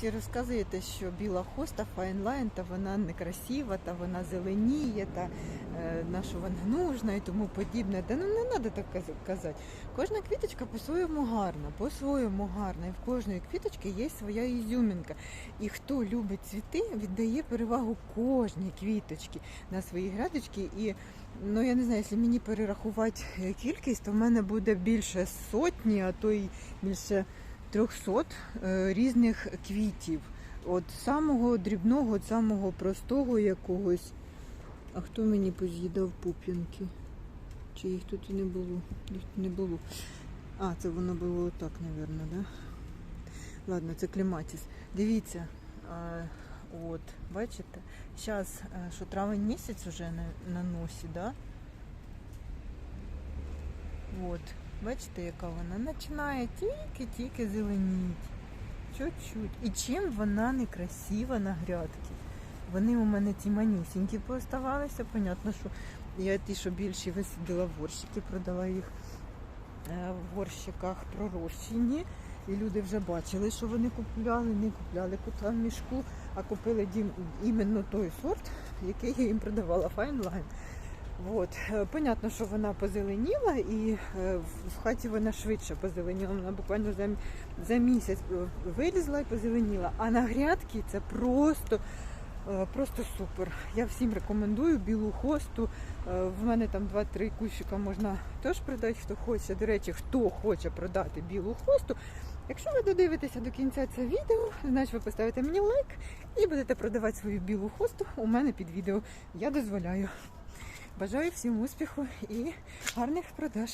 всі розказуєте, що біла хоста файнлайн, та вона некрасива, та вона зеленіє, та е, на що вона нужна і тому подібне. Та ну не треба так казати. Кожна квіточка по-своєму гарна, по-своєму гарна. І в кожної квіточки є своя ізюмінка. І хто любить цвіти, віддає перевагу кожній квіточці на свої грядочки. І ну я не знаю, якщо мені перерахувати кількість, то в мене буде більше сотні, а то й більше 300 е, різних квітів. От самого дрібного, от самого простого якогось. А хто мені поз'їдав пуп'янки? Чи їх тут і не було? Їх не було. А, це воно було отак, напевно, да? Ладно, це клематіс. Дивіться, от, бачите? Зараз, що травень місяць уже на, на носі, да? От, бачите, яка вона починає тільки-тільки зеленіти. Чуть-чуть. І чим вона некрасива на грядки. Вони у мене ті манюсінькі пооставалися. Понятно, що я ті, що більші висадила в горщики, продала їх е, в горщиках пророщені. І люди вже бачили, що вони купляли, не купляли кота в мішку, а купили іменно той сорт, який я їм продавала Файнлайн. От. Е, Понятно, що вона позеленіла і е, в- хаті вона швидше позеленіла. Вона буквально за, за місяць е, вилізла і позеленіла. А на грядки це просто, просто супер. Я всім рекомендую білу хосту. В мене там 2-3 кущика можна теж продати, хто хоче. До речі, хто хоче продати білу хосту. Якщо ви додивитеся до кінця це відео, значить ви поставите мені лайк і будете продавати свою білу хосту у мене під відео. Я дозволяю. Бажаю всім успіху і гарних продаж.